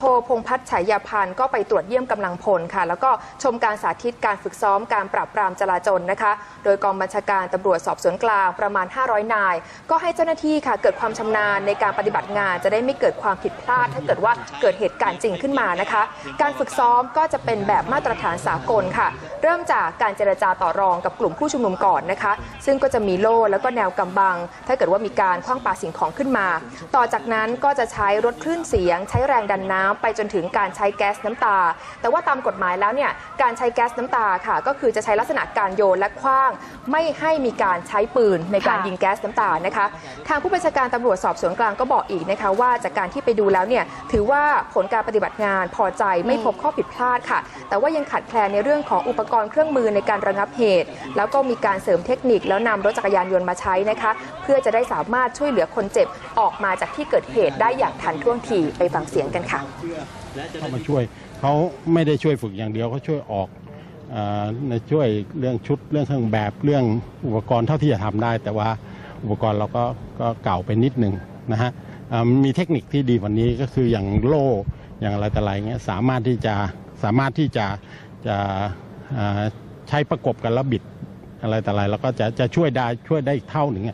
โพพงพัฒน์ฉายาพันธ์ก็ไปตรวจเยี่ยมกำลังพลค่ะ แล้วก็ชมการสาธิตการฝึกซ้อมการปราบปรามจลาจลนะคะ โดยกองบัญชาการตำรวจสอบสวนกลางประมาณ 500 นาย ก็ให้เจ้าหน้าที่ค่ะ เกิดความชำนาญในการปฏิบัติงาน จะได้ไม่เกิดความผิดพลาด ถ้าเกิดว่าเกิดเหตุการณ์จริงขึ้นมานะคะ การฝึกซ้อมก็จะเป็นแบบมาตรฐานสากลค่ะเริ่มจากการเจรจาต่อรองกับกลุ่มผู้ชุมนุมก่อนนะคะ ซึ่งก็จะมีโล่แล้วก็แนวกำบัง ถ้าเกิดว่ามีการคว้างปาสิ่งของขึ้นมา ต่อจากนั้นก็จะใช้รถคลื่นเสียง ใช้แรงดันน้ำไปจนถึงการใช้แก๊สน้ำตา แต่ว่าตามกฎหมายแล้วเนี่ยการใช้แก๊สน้ำตาค่ะ ก็คือจะใช้ลักษณะการโยนและคว้าง ไม่ให้มีการใช้ปืนในการยิงแก๊สน้ำตานะคะ ทางผู้บัญชาการตำรวจสอบสวนกลางก็บอกอีกนะคะว่าจากการที่ไปดูแล้วเนี่ยถือว่าผลการปฏิบัติงานพอใจไม่พบข้อผิดพลาดค่ะ แต่ว่ายังขาดแคลนในเรื่องของอุปกรณ์เครื่องมือในการระงับเหตุ แล้วก็มีการเสริมเทคนิคแล้วนำรถจักรยานยนต์มาใช้นะคะ เพื่อจะได้สามารถช่วยเหลือคนเจ็บออกมาจากที่เกิดเหตุได้อย่างทันท่วงทีไปฟังเสียงกันค่ะเข้ามาช่วยเขาไม่ได้ช่วยฝึกอย่างเดียวเขาช่วยออกออในช่วยเรื่องชุดเรื่องเครื่องแบบเรื่องอุปกรณ์เท่าที่จะทำได้ แต่ว่าอุปกรณ์เราก็ก็เก่าไปนิดหนึ่งนะฮะมีเทคนิคที่ดีว่านี้ก็คืออย่างโล่อย่างอะไรแต่อะไรเงี้ยสามารถที่จะสามารถที่จะจะ ใช้ประกบกันแล้วบิดอะไรแต่อะไรแล้วก็จะจะช่วยได้ช่วยได้อีกเท่าหนึ่ง